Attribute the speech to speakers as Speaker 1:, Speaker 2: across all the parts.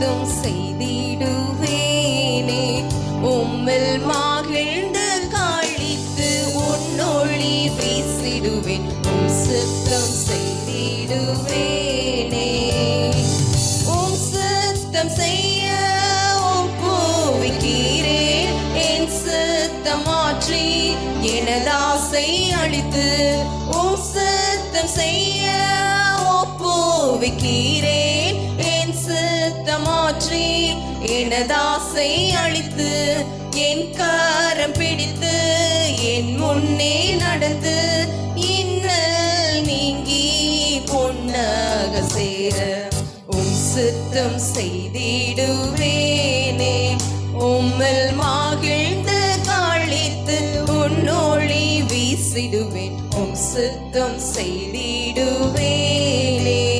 Speaker 1: அனைத்தும் செய்திடுவேனே. உம்மில் மகிழ்ந்து காளித்து உன்னொழி வீசிடுவேன். உம் சித்தம் செய்திடுவேனே. உம் சித்தம் செய்ய உம் பூவிக்கிறேன் என் சித்தம் மாற்றி எனதாசை அழித்து உம் சித்தம் செய்ய ஒப்புவிக்கிறேன் எனதாசை அழித்து என் காரம் பிடித்து என் முன்னே நடந்து இன்னல் நீங்கி பொன்னாக சேர உம் சுத்தம் செய்திடுவேனே. உம்மில் மகிழ்ந்து காளித்து உன்னோழி வீசிடுவேன். உம் சுத்தம் செய்திடுவேனே.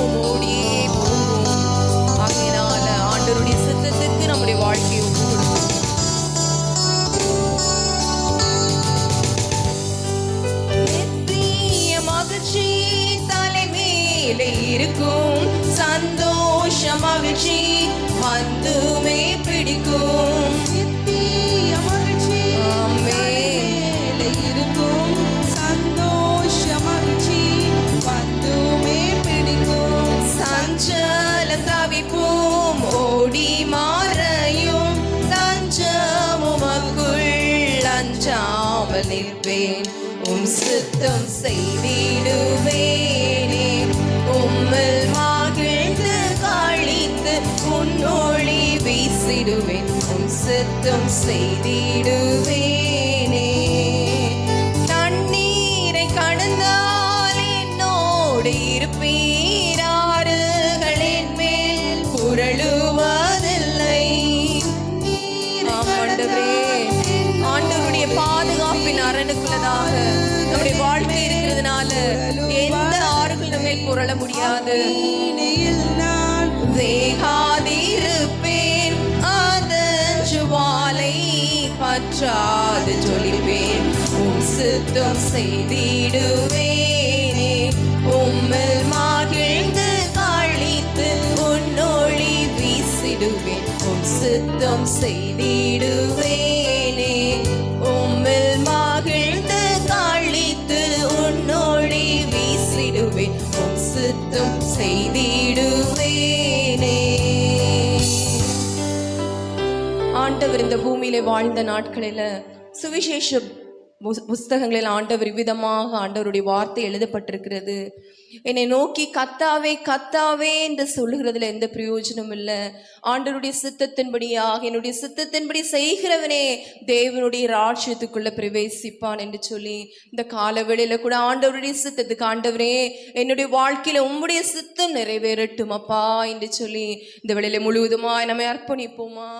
Speaker 1: சஞ்சலமும் ஓடியே போகும் ஆகையினால சித்தத்துக்கு நம்முடைய வாழ்க்கையை இருக்கும். சந்தோஷ மகிழ்ச்சி தஞ்சமுமக்குள் நிற்பேன் உம் சுத்தம் செய்திடுவேனே உம்மில் மகிழ்ந்து காளித்து உன்னொளி வீசிடுவேன் உம் சுத்தம் செய்திடுவேனே தண்ணீரை கடந்தால் என்னோடு இருப்பீர் மேல் புரளுவதில்லை ஆம், அரணுக்குள்ளதாக நம்முடைய வாழ்க்கை இருக்கிறதுனால எந்த ஆறுகள் நம்ம மேல் புரள முடியாது. வேகாதிருப்பேன் அதன் ஜுவாலை பற்றாது ஜொலிப்பேன். உம் சித்தம் செய்திடுவேனே உம்மில் மகிழ்ந்து காளித்து உன்னொழி வீசிடுவேன். உம் சித்தம் செய்திடுவேனே செய்திடுவேனே. ஆண்டவர் இந்த பூமியில வாழ்ந்த நாட்களில் சுவிசேஷ புஸ்தகங்களில் ஆண்டவர் விதமாக ஆண்டவருடைய வார்த்தை எழுதப்பட்டிருக்கிறது. என்னை நோக்கி கத்தாவே கத்தாவே என்று சொல்லுகிறதுல எந்த பிரயோஜனம் இல்லை. ஆண்டவருடைய சித்தத்தின்படியாக என்னுடைய சித்தத்தின்படி செய்கிறவனே தேவனுடைய ராட்சியத்துக்குள்ள பிரவேசிப்பான் என்று சொல்லி இந்த கால வேளையில கூட ஆண்டவருடைய சித்தத்துக்கு ஆண்டவரே என்னுடைய வாழ்க்கையில உம்முடைய சித்தம் நிறைவேறட்டும் அப்பா என்று சொல்லி இந்த வேளையில முழுவதுமா நம்ம அர்ப்பணிப்போமா?